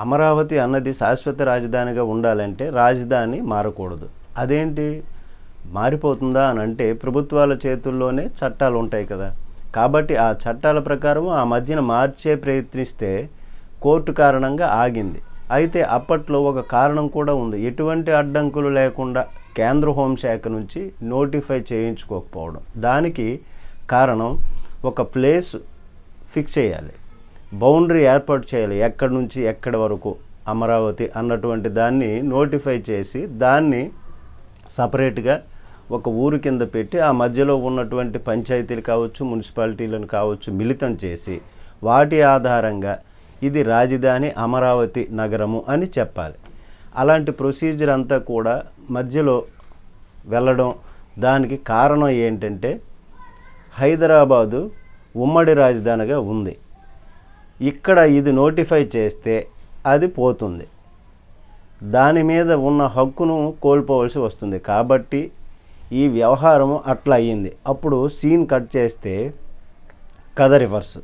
అమరావతి అన్నది శాశ్వత రాజధానిగా ఉండాలంటే రాజధాని మారకూడదు. అదేంటి? మారిపోతుందా అని అంటే ప్రభుత్వాల చేతుల్లోనే చట్టాలు ఉంటాయి కదా. కాబట్టి ఆ చట్టాల ప్రకారం ఆ మధ్యన మార్చే ప్రయత్నిస్తే కోర్టు కారణంగా ఆగింది. అయితే అప్పట్లో ఒక కారణం కూడా ఉంది. ఎటువంటి అడ్డంకులు లేకుండా కేంద్ర హోంశాఖ నుంచి నోటిఫై చేయించుకోకపోవడం. దానికి కారణం ఒక ప్లేస్ ఫిక్స్ చేయాలి. బౌండరీ ఏర్పాటు చేయాలి. ఎక్కడి నుంచి ఎక్కడి వరకు అమరావతి అన్నటువంటి దాన్ని నోటిఫై చేసి దాన్ని సపరేట్గా ఒక ఊరు కింద పెట్టి ఆ మధ్యలో ఉన్నటువంటి పంచాయతీలు కావచ్చు మున్సిపాలిటీలను కావచ్చు మిళితం చేసి వాటి ఆధారంగా ఇది రాజధాని అమరావతి నగరము అని చెప్పాలి. అలాంటి ప్రొసీజర్ అంతా కూడా మధ్యలో వెళ్ళడం దానికి కారణం ఏంటంటే హైదరాబాదు ఉమ్మడి రాజధానిగా ఉంది. ఇక్కడ ఇది నోటిఫై చేస్తే అది పోతుంది. దాని మీద ఉన్న హక్కును కోల్పోవలసి వస్తుంది. కాబట్టి ఈ వ్యవహారము అట్లా అయ్యింది. అప్పుడు సీన్ కట్ చేస్తే కథ రివర్స్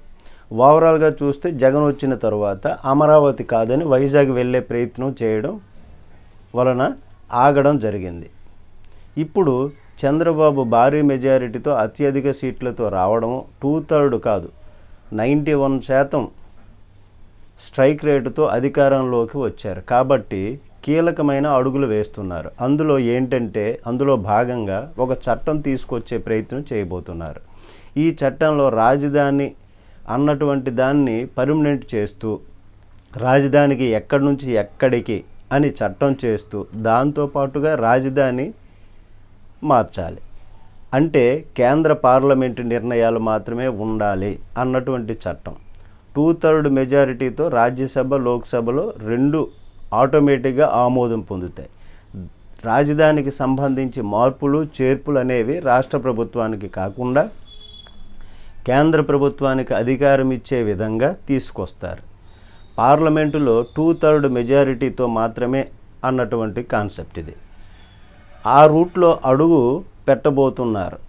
ఓవరాల్గా చూస్తే జగన్ వచ్చిన తర్వాత అమరావతి కాదని వైజాగ్ వెళ్ళే ప్రయత్నం చేయడం వలన ఆగడం జరిగింది. ఇప్పుడు చంద్రబాబు భారీ మెజారిటీతో అత్యధిక సీట్లతో రావడం టూ థర్డ్ కాదు. నైంటీ వన్ శాతం స్ట్రైక్ రేటుతో అధికారంలోకి వచ్చారు. కాబట్టి కీలకమైన అడుగులు వేస్తున్నారు. అందులో ఏంటంటే అందులో భాగంగా ఒక చట్టం తీసుకొచ్చే ప్రయత్నం చేయబోతున్నారు. ఈ చట్టంలో రాజధాని అన్నటువంటి దాన్ని పర్మనెంట్ చేస్తూ రాజధానికి ఎక్కడి నుంచి ఎక్కడికి అని చట్టం చేస్తూ దాంతోపాటుగా రాజధాని మార్చాలి. అంటే కేంద్ర పార్లమెంటు నిర్ణయాలు మాత్రమే ఉండాలి అన్నటువంటి చట్టం. టూ థర్డ్ మెజారిటీతో రాజ్యసభ లోక్సభలో రెండు ఆటోమేటిక్గా ఆమోదం పొందుతాయి. రాజధానికి సంబంధించి మార్పులు చేర్పులు అనేవి రాష్ట్ర ప్రభుత్వానికి కాకుండా కేంద్ర ప్రభుత్వానికి అధికారం ఇచ్చే విధంగా తీసుకొస్తారు. పార్లమెంటులో టూ థర్డ్ మెజారిటీతో మాత్రమే అన్నటువంటి కాన్సెప్ట్ ఇది. ఆ రూట్లో అడుగు పెట్టబోతున్నారు.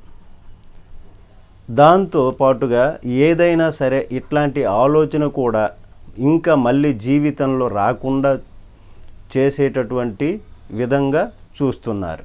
దాంతో పాటుగా ఏదైనా సరే ఇట్లాంటి ఆలోచన కూడా ఇంకా మళ్ళీ జీవితంలో రాకుండా చేసేటటువంటి విధంగా చూస్తున్నారు.